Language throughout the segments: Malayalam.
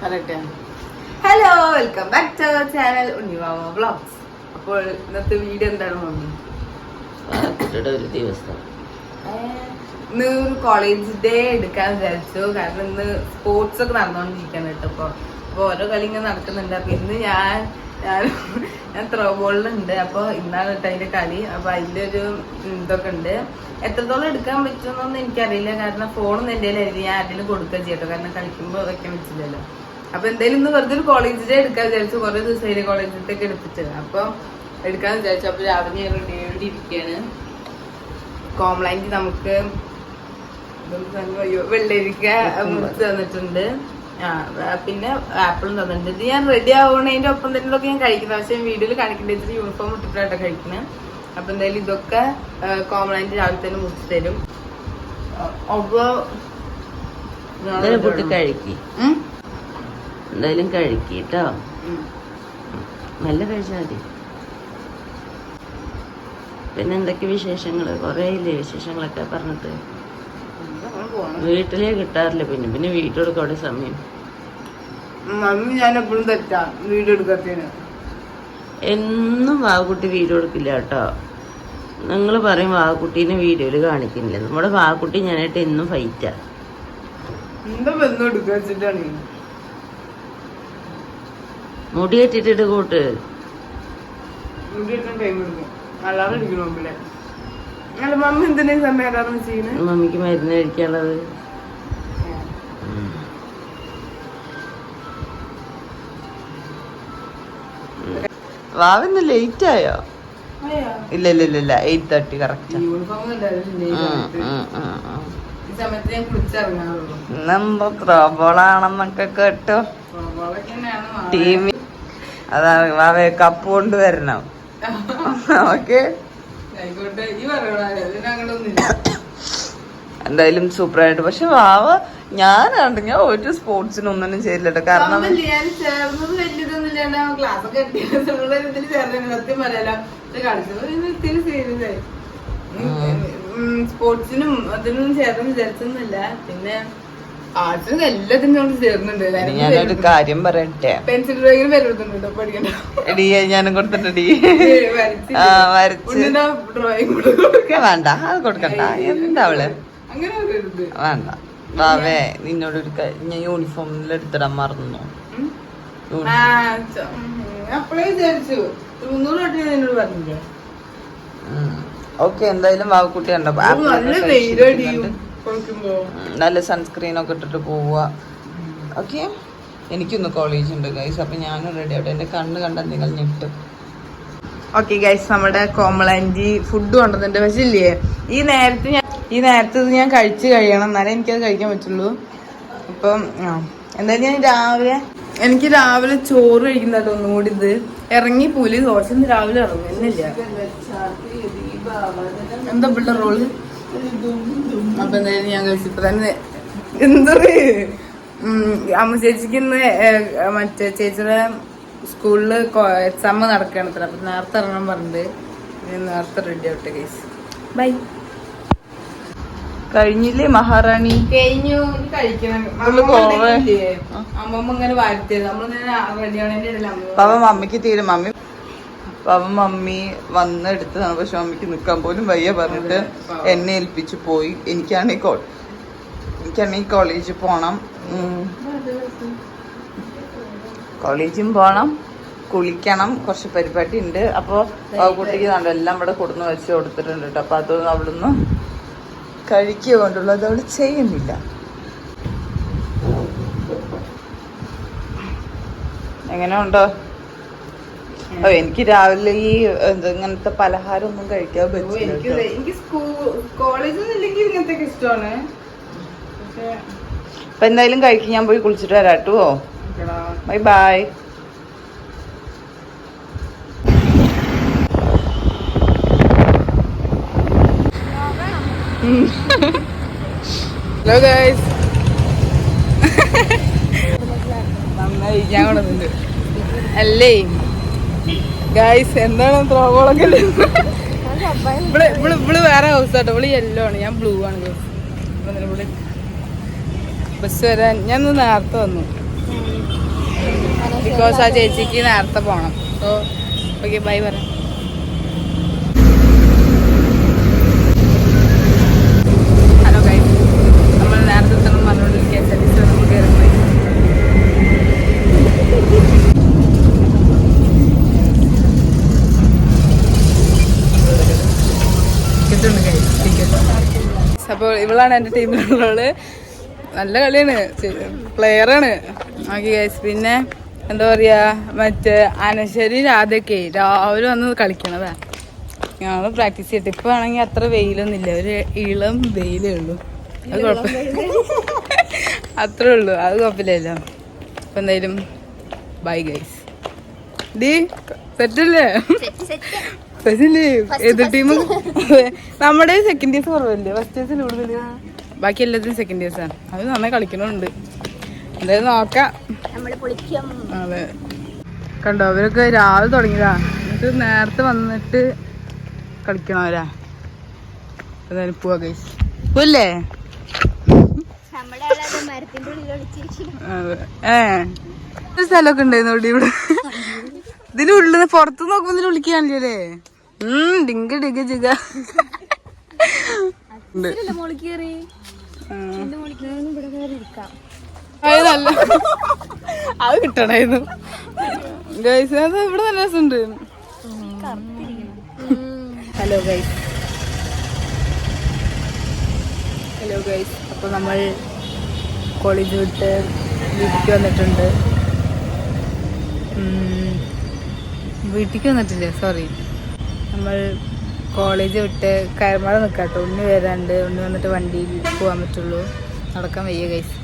പറയട്ടെ hello welcome back to our channel Unnimama vlogs അപ്പോൾ ഇന്നത്തെ വീഡിയോ എന്താണ് മമ്മി? വാക്കുട്ടിയുടെ ഒരു ദിവസം. ഇന്ന് ഒരു കോളേജ് ഡേ എടുക്കാൻ വിചാരിച്ചു. കാരണം ഇന്ന് സ്പോർട്സ് ഒക്കെ നടന്നുകൊണ്ടിരിക്കുകയാണ് കേട്ടോ അപ്പൊ അപ്പൊ ഓരോ കളി ഇങ്ങനെ നടക്കുന്നുണ്ട്. അപ്പൊ ഇന്ന് ഞാൻ ഞാൻ ഞാൻ ത്രോ ബോളിലുണ്ട് അപ്പൊ ഇന്നാണ് കേട്ടോ അതിന്റെ കളി. അപ്പൊ അതിന്റെ ഒരു ഇതൊക്കെ ഉണ്ട് എത്രത്തോളം എടുക്കാൻ പറ്റുമെന്നൊന്നും എനിക്കറിയില്ല. കാരണം ഫോണൊന്നും എന്റെ കയ്യിലായിരുന്നു ഞാൻ ആരെങ്കിലും കൊടുക്കുക ചെയ്യട്ടോ. കാരണം കളിക്കുമ്പോൾ വെക്കാൻ പറ്റില്ലല്ലോ. അപ്പൊ എന്തായാലും ഇന്ന് വെറുതെ ഒരു കോളേജ് ഡേ എടുക്കാൻ വിചാരിച്ചു. കുറെ ദിവസമായി കോളേജിലേക്ക് എടുത്തിട്ട്. അപ്പൊ എടുക്കാന്ന് വിചാരിച്ചു. അപ്പൊ രാവിലെ ഞാൻ റെഡി ആയിട്ട് ഇരിക്കുകയാണ് നമുക്ക് വെള്ളരിക്ക മുറിച്ച് തന്നിട്ടുണ്ട്. പിന്നെ ആപ്പിളും തന്നിട്ടുണ്ട്. ഇത് ഞാൻ റെഡി ആവണതിന്റെ ഒപ്പം തന്നെ ഒക്കെ ഞാൻ കഴിക്കുന്നത് പക്ഷെ വീഡിയോയിൽ കാണിക്കേണ്ട ഇത്തിരി യൂണിഫോം ഇട്ടിട്ടാണ് കഴിക്കുന്നത് അപ്പൊ എന്തായാലും ഇതൊക്കെ കോംപ്ലൈന്റ് രാവിലെ തന്നെ മുറിച്ച് തരും. അപ്പൊ എന്തായാലും കുട്ടി കഴിക്കി. എന്തായാലും കഴിക്കി കേട്ടോ. നല്ല കഴിച്ചാൽ മതി. പിന്നെ എന്തൊക്കെ വിശേഷങ്ങൾ? കൊറേ ഇല്ലേ വിശേഷങ്ങളൊക്കെ പറഞ്ഞിട്ട്. വീട്ടിലേ കിട്ടാറില്ല. പിന്നെ പിന്നെ വീട്ടിലൊക്കെ അവിടെ സമയം. മമ്മി ഞാൻ എപ്പോഴും തെറ്റാ വീഡിയോ എടുക്കത്തേന് എന്നും വാക്കുട്ടി വീഡിയോ എടുക്കില്ല കേട്ടോ. നിങ്ങൾ പറയും വാക്കുട്ടീനെ വീഡിയോയിൽ കാണിക്കുന്നില്ല. നമ്മുടെ വാക്കുട്ടി ഞാനായിട്ട് എന്നും ഫൈറ്റാ എന്താ ബന്ധം എടുക്കുക വെച്ചിട്ടാണ്? മുടി കെട്ടിട്ടിട്ട് കൂട്ട് മുടി എടുക്കാൻ ടൈം എടുക്കും. അല്ലാതെ മുമ്പിലെ. മമ്മി എന്തിനാ ഈ സമയം അല്ലാതെ ചെയ്യുന്നത് മമ്മിക്ക് മരുന്ന് കഴിക്കാനുള്ളത്. വാവന്ന് ലേറ്റ് ആയോ? ഇല്ല ഇല്ല ഇല്ല ഇല്ല എയ്റ്റ് തേർട്ടി കറക്റ്റ് ഇന്നെന്തോ ത്രോബോളാണെന്നൊക്കെ കേട്ടോ. ടീമി. അതാണ് വാവേ കപ്പ് കൊണ്ടുവരണം. ഓക്കെ എന്തായാലും സൂപ്പറായിട്ട്. പക്ഷെ വാവ ഞാനാണ്ട് ഞാൻ ഒരു സ്പോർട്സിനൊന്നും ചെയ്തില്ല കാരണം മമ്മി, ഞാൻ ചേർന്നത് വലിയതൊന്നുമില്ല ക്ലാസ് ഒക്കെ ഇതിൽ ചേർന്നു സത്യം പറയാലോ. ഇത് കളിച്ചത് ഇത് ഇത്തിരി സീരിയസ് ആയി സ്പോർട്സിനും അതിനും ചേർന്ന് വിചാരിച്ചൊന്നുമില്ല. പിന്നെ ആർട്സിനും എല്ലാത്തിനും നമ്മൾ ചേർന്നുണ്ട് ഇനി ഞാനൊരു കാര്യം പറയട്ടെ. പെൻസിൽ ഡ്രോയിങ്ങിന് പഠിക്കണ്ട. എടി ഞാനും ഉണ്ണിന്റെ ഡ്രോയിങ് വേണ്ട അത് കൊടുക്കണ്ട. എന്താ അവൾ? വേണ്ട. വാവേ നിന്നോട് ഒരു ഞാൻ യൂണിഫോമിൽ എടുത്തിടാൻ മറന്നു. വിചാരിച്ചു. മുന്നൂറ് വട്ടം എന്നോട് പറഞ്ഞില്ലേ? ഓക്കെ എന്തായാലും വാവക്കുട്ടി കണ്ടപ്പോ നല്ല സൺസ്ക്രീനൊക്കെ ഇട്ടിട്ട് പോവുക. ഓക്കെ എനിക്കൊന്ന് കോളേജ് ഉണ്ട് ഗൈസ് അപ്പൊ ഞാനും റെഡി ആവട്ടെ. എന്റെ കണ്ണ് കണ്ട നിങ്ങൾ ഞെട്ടും. ഓക്കെ ഗൈസ് നമ്മുടെ കോമളാന്റി ഫുഡ് കൊണ്ടുവന്നിട്ടുണ്ട്. പക്ഷെ ഇല്ലേ ഈ നേരത്തെ ഞാൻ ഈ നേരത്തെ ഇത് ഞാൻ കഴിച്ച് കഴിയണം. എന്നാലേ എനിക്കത് കഴിക്കാൻ പറ്റുള്ളൂ. അപ്പം ആ. എന്തായാലും ഞാൻ രാവിലെ എനിക്ക് രാവിലെ ചോറ് കഴിക്കുന്നതായിട്ട് ഒന്നും കൂടി ഇത്. ഇറങ്ങി പോലീസ് ദോശ രാവിലെ രാവിലെ ഇറങ്ങുന്നില്ല എന്താ പിള്ള റോൾ അപ്പൊ എന്തായാലും ഞാൻ കഴിച്ചിപ്പോ തന്നെ എന്തൊരു അമ്മ ചേച്ചിക്ക് ഇന്ന് മറ്റേ ചേച്ചിയുടെ സ്കൂളിൽ എക്സാം നടക്കണത്ര അപ്പൊ നേരത്തെ ഇറങ്ങാൻ പറഞ്ഞിട്ട് നേരത്തെ റെഡി ആവട്ടെ കേസ് ബൈ കഴിഞ്ഞില്ലേ മഹാറാണി? കഴിഞ്ഞു. കഴിക്കണം. അമ്മമ്മ ഇങ്ങനെ വാഴ്ത്തിയത് നമ്മളിങ്ങനെ റെഡി ആവണേന്റെ ഇടയിൽ അമ്മ പാവ മമ്മിക്ക് തീരെ. മമ്മി പാവ മമ്മി വന്ന് എടുത്തതാണ്. പക്ഷെ മമ്മിക്ക് നിക്കാൻ പോലും വയ്യ. പറഞ്ഞിട്ട് എന്നെ ഏൽപ്പിച്ചു പോയി. എനിക്കാണെങ്കിൽ കോ എനിക്കാണെങ്കിൽ കോളേജിൽ പോണം. കോളേജും കോളേജിൽ പോണം. കുളിക്കണം. കുറച്ച് പരിപാടി ഉണ്ട്. അപ്പോൾ കുട്ടിക്ക് കണ്ടോ എല്ലാം ഇവിടെ കൊടുന്ന് വെച്ച് കൊടുത്തിട്ടുണ്ട് കേട്ടോ. അപ്പോൾ അതൊന്നും അവിടുന്ന് കഴിക്കുക കൊണ്ടുള്ളൂ അത് അവൾ ചെയ്യുന്നില്ല. എങ്ങനെ ഉണ്ടോ ഓ എനിക്ക് രാവിലെ ഈ ഇങ്ങനത്തെ പലഹാരം ഒന്നും കഴിക്കാൻ പറ്റില്ല എനിക്ക് കോളേജിൽ ഇല്ലെങ്കിൽ ഇങ്ങനത്തെ ഇഷ്ടമാണ്. അപ്പൊ എന്തായാലും കഴിക്കും. ഞാൻ പോയി കുളിച്ചിട്ട് വരാം കേട്ടോ. Bye bye. ഹലോ ഗൈസ് നന്നായി ഞാൻ കൊണ്ടുവന്നിട്ടുണ്ട്. അല്ലേ? ഗൈസ് എന്താണ് ത്രോബോളൊക്കെ ഇവിടെ ഇവിടെ ഇവിടെ വേറെ ഹൗസ് കേട്ടോ ഇവിടെ യെല്ലോ ആണ്. ഞാൻ ബ്ലൂ ആണ് ഇവിടെ ബസ് വരാൻ ഞാൻ നേരത്തെ വന്നു. ബിക്കോസ് ആ ചേച്ചിക്ക് നേരത്തെ പോകണം സോ ഓക്കെ ബൈ പറയാം ഹലോ ഗൈസ് നമ്മൾ നേരത്തെ തന്നെ പറഞ്ഞുകൊണ്ടിരിക്കുക K S R T C നമുക്ക് കയറിപ്പോയി ടിക്കറ്റുണ്ട് guys, ticket. അപ്പോൾ ഇവളാണ് എന്റെ ടീമിലുള്ളത്. നല്ല കളിയാണ്. പ്ലെയറാണ് ഓക്കെ ഗൈസ് പിന്നെ എന്താ പറയാ? മറ്റേ അനശ്വരി രാധയൊക്കെ രാവിലെ വന്ന് കളിക്കണതാ. ഞങ്ങൾ പ്രാക്ടീസ് ചെയ്തിട്ട് ഇപ്പൊ ആണെങ്കിൽ അത്ര വെയിലൊന്നും ഇല്ല ഒരു ഇളം വെയിലേ ഉള്ളൂ. അത് കുഴപ്പം അത്രേ ഉള്ളൂ. അത് കുഴപ്പമില്ലല്ലോ. അപ്പൊ എന്തായാലും ബൈ ഗൈസ് ഡി സെറ്റല്ലേ എതിർ ടീം നമ്മുടെ സെക്കൻഡ് ഇയേഴ്സ് കുറവല്ലേ? ഫസ്റ്റ് ഇയേഴ്സിൽ കൂടുതൽ ബാക്കി എല്ലാത്തിനും സെക്കൻഡ് ഇയേഴ്സ് ആണ്. അത് നന്നായി കളിക്കണുണ്ട്. എന്തായാലും നോക്കാം. അതെ. കണ്ടോ അവരൊക്കെ രാവിലെ തുടങ്ങിയതാ. എന്നിട്ട് നേരത്തെ വന്നിട്ട് കളിക്കണവരാ എന്തായാലും പോവാ ഗൈസ് പോല്ലേ നമ്മുടെ ആളത് മരത്തിന്റെ ഉള്ളിൽ അതെ. ഏ. ഒരു സ്ഥലമൊക്കെ ഉണ്ടായിരുന്നു ഇവിടെ? ഉള്ളിൽ പുറത്ത് നോക്കുമ്പോ ഇതിൽ വിളിക്കാണല്ലേ ഉം ഡിങ്ക് ഡിങ്ക് ജിഗ. അതല്ല അത് കിട്ടണായിരുന്നു ഗൈസ് അത് ഇവിടെ നല്ല രസമുണ്ട്. ഹലോ ഗൈസ് ഹലോ ഗൈസ് അപ്പോൾ നമ്മൾ കോളേജ് വിട്ട് വീട്ടിലേക്ക് വന്നിട്ടുണ്ട്. വീട്ടിലേക്ക് വന്നിട്ടില്ല? സോറി നമ്മൾ കോളേജ് വിട്ട് കയർമഴ നിൽക്കാട്ടോ ഉണ്ണി വരാണ്ട് ഉണ്ണി വന്നിട്ട് വണ്ടിയിൽ പോകാൻ പറ്റുള്ളൂ. നടക്കാൻ വയ്യ കൈസ്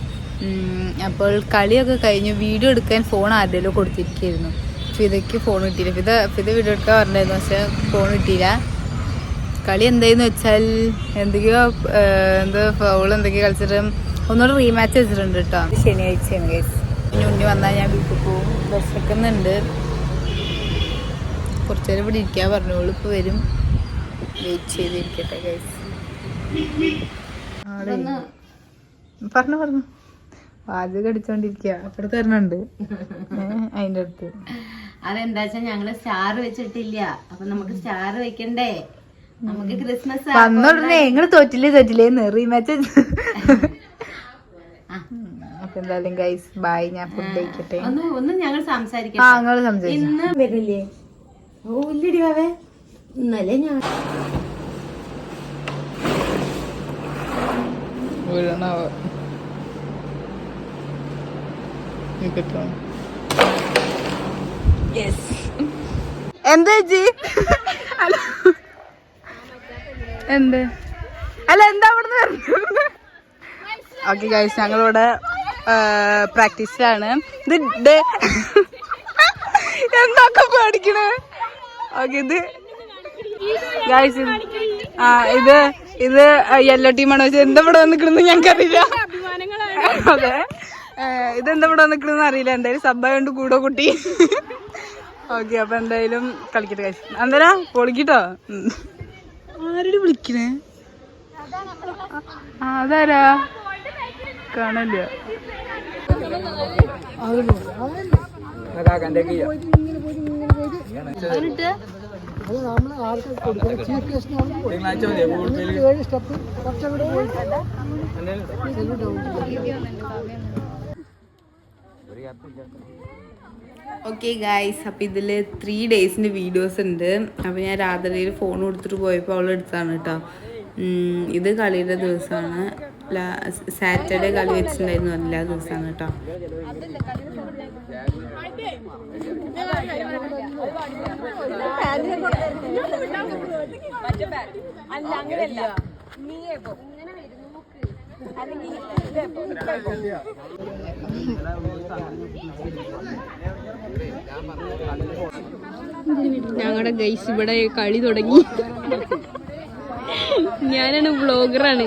അപ്പോൾ കളിയൊക്കെ കഴിഞ്ഞു. വീഡിയോ എടുക്കാൻ ഫോൺ ആരുടെയോ കൊടുത്തിരിക്കുകയായിരുന്നു ഫിതയ്ക്ക് ഫോൺ കിട്ടിയില്ല. ഫിത ഫിത വീഡിയോ എടുക്കാൻ പറഞ്ഞായിരുന്നു പക്ഷെ ഫോൺ കിട്ടിയില്ല. കളി എന്തായെന്ന് വെച്ചാൽ എന്തൊക്കെയോ എന്താ ഫൗൾ എന്തൊക്കെയോ കളിച്ചിട്ട് ഒന്നുകൂടെ റീമാച്ച് വെച്ചിട്ടുണ്ട് കേട്ടോ ശനിയാഴ്ചയാണ് ഇനി ഉണ്ണി വന്നാൽ ഞാൻ വീട്ടിൽ പോകും വിശക്കുന്നുണ്ട്. കുറച്ചു നേരം ഇവിടെ ഇരിക്കാൻ പറഞ്ഞോളൂ. ഇപ്പോൾ വരും. വെയിറ്റ് ചെയ്തിരിക്കട്ടെ ഗൈസ് പറഞ്ഞു പറഞ്ഞു. വാചകം അടിച്ചോണ്ടിരിക്കുക അപ്പുറത്ത് വരണുണ്ട് അതിന്റെ അടുത്ത്. അതെന്താ വെച്ചാ ഞങ്ങൾ സ്റ്റാർ വെച്ചിട്ടില്ല. അപ്പൊ നമുക്ക് സ്റ്റാർ വെക്കണ്ടേ? നമുക്ക് ക്രിസ്മസ് വന്നോടനെ നിങ്ങൾ തോറ്റില്ലേ തോറ്റില്ലേ? നെറി അപ്പൊ എന്തായാലും ഗൈസ് ബൈ ഞാൻ ഫുഡ് കഴിക്കട്ടെ. ഒന്ന് ഒന്ന് ഞങ്ങൾ സംസാരിക്കാം ഇന്ന് വരില്ലേ ഓ ഇല്ലടി വാവേ ഇന്നലെ ഞാൻ വീഴണാവോ. നിക്കട്ടോ എന്താ ജി അല്ല എന്ത്? അല്ല എന്താ അവിടുന്ന് വരുന്നത്? ഓക്കെ ഗൈസ് ഞങ്ങളിവിടെ പ്രാക്ടീസിലാണ് ഇത് എന്തൊക്കെ പേടിക്കണേ? ഓക്കെ ഇത് ആ ഇത് ഇത് യെല്ലോ ടീമാണ് എന്താ ഇവിടെ വന്നിക്കണെന്ന് ഞങ്ങൾക്കറിയില്ല. അതെ. ഇതെന്താ ഇവിടെ വന്നിക്കണെന്ന് അറിയില്ല. എന്തായാലും സബ്ബായോണ്ട് കൂടോ കുട്ടി. ഓക്കെ അപ്പൊ എന്തായാലും കളിക്കട്ടെ കാശ് അന്തരാ പൊളിക്കട്ടോ. ആരോട് വിളിക്കണേ? അതാരാ? കാണില്ല? ഓക്കെ ഗായ്സ് അപ്പം ഇതിൽ ത്രീ ഡേയ്സിന്റെ വീഡിയോസ് ഉണ്ട്. അപ്പോൾ ഞാൻ രാത്രിയിൽ ഫോൺ കൊടുത്തിട്ട് പോയപ്പോൾ അവൾ എടുത്താണ് കേട്ടോ. ഇത് കളിയുടെ ദിവസമാണ്. സാറ്റർഡേ കളി വെച്ചിട്ടുണ്ടായിരുന്നു എല്ലാ ദിവസമാണ് കേട്ടോ. ഞങ്ങളുടെ ഗൈസ് ഇവിടെ കളി തുടങ്ങി. ഞാനാണ് വ്ളോഗറാണ്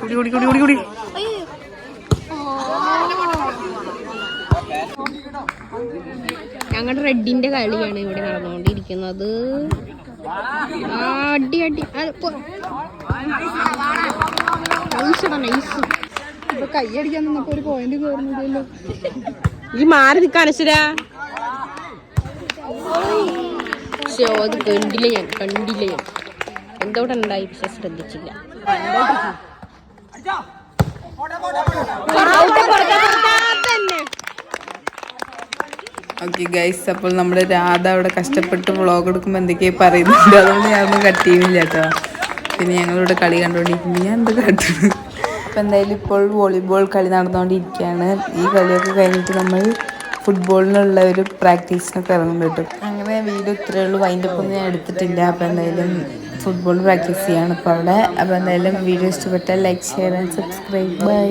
കുടി കുടി കുടി കുടി കുടി. ഞങ്ങളുടെ റെഡിന്റെ കളിയാണ് ഇവിടെ നടന്നുകൊണ്ടിരിക്കുന്നത്. അടി അടി. അത് ഇപ്പൊ നൈസ്. കൈയടിക്കാൻ നിന്നപ്പോ ഒരു പോയിന്റ് കയറുന്നില്ലല്ലോ ഈ മാറി നിൽക്കാൻ അനശ്വരാ. അത് കണ്ടില്ല ഞാൻ കണ്ടില്ല ഞാൻ. എന്തോടുണ്ടായി പക്ഷെ ശ്രദ്ധിച്ചില്ല. ഓക്കെ ഗൈസ് അപ്പോൾ നമ്മുടെ രാധ അവിടെ കഷ്ടപ്പെട്ട് വ്ളോഗ് എടുക്കുമ്പോൾ എന്തൊക്കെയാ പറയുന്നുണ്ട്. അതുകൊണ്ട് ഞാനൊന്നും കട്ട് ചെയ്യുന്നില്ല കേട്ടോ. പിന്നെ ഞങ്ങളിവിടെ കളി കണ്ടുകൊണ്ടിരിക്കുന്നു ഞാൻ എന്ത് കട്ടുന്നു അപ്പോൾ എന്തായാലും ഇപ്പോൾ വോളിബോൾ കളി നടന്നുകൊണ്ടിരിക്കുകയാണ്. ഈ കളിയൊക്കെ കഴിഞ്ഞിട്ട് നമ്മൾ ഫുട്ബോളിനുള്ള ഒരു പ്രാക്ടീസിനൊക്കെ ഇറങ്ങും കേട്ടോ. അങ്ങനെ വീഡിയോ ഇത്രയേ ഉള്ളൂ. അതിന്റെ ഒപ്പം ഞാൻ എടുത്തിട്ടില്ല. അപ്പോൾ എന്തായാലും ഫുട്ബോൾ പ്രാക്ടീസ് ചെയ്യാണ് ഇപ്പോൾ അവിടെ. അപ്പോൾ എന്തായാലും വീഡിയോ ഇഷ്ടപ്പെട്ടാൽ like share and subscribe. Bye.